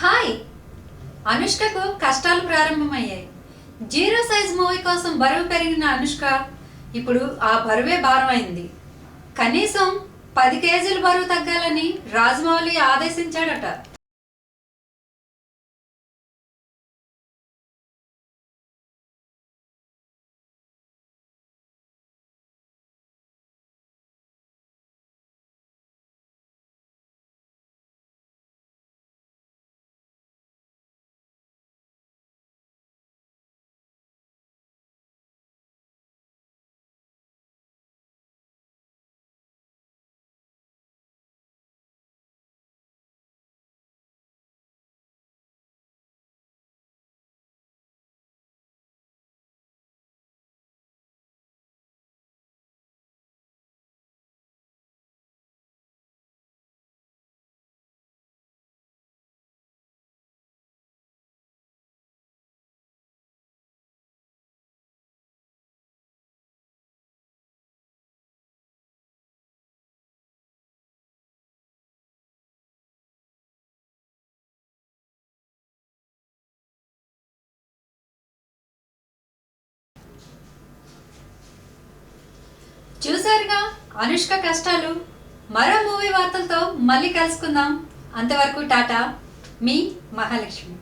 Hi. అనుష్కకు కష్టాలు ప్రారంభమయ్యాయి. Zero size movie కోసం బరువు పెరిగిన అనుష్క ఇప్పుడు ఆ బరువే భారం అయింది కనీసం పది కేజీలు బరువు తగ్గాలని రాజమౌళి ఆదేశించాడట. చూసారుగా అనుష్క కష్టాలు. మరో మూవీ వార్తలతో మళ్ళీ కలుసుకుందాం. అంతవరకు టాటా. మీ మహాలక్ష్మి.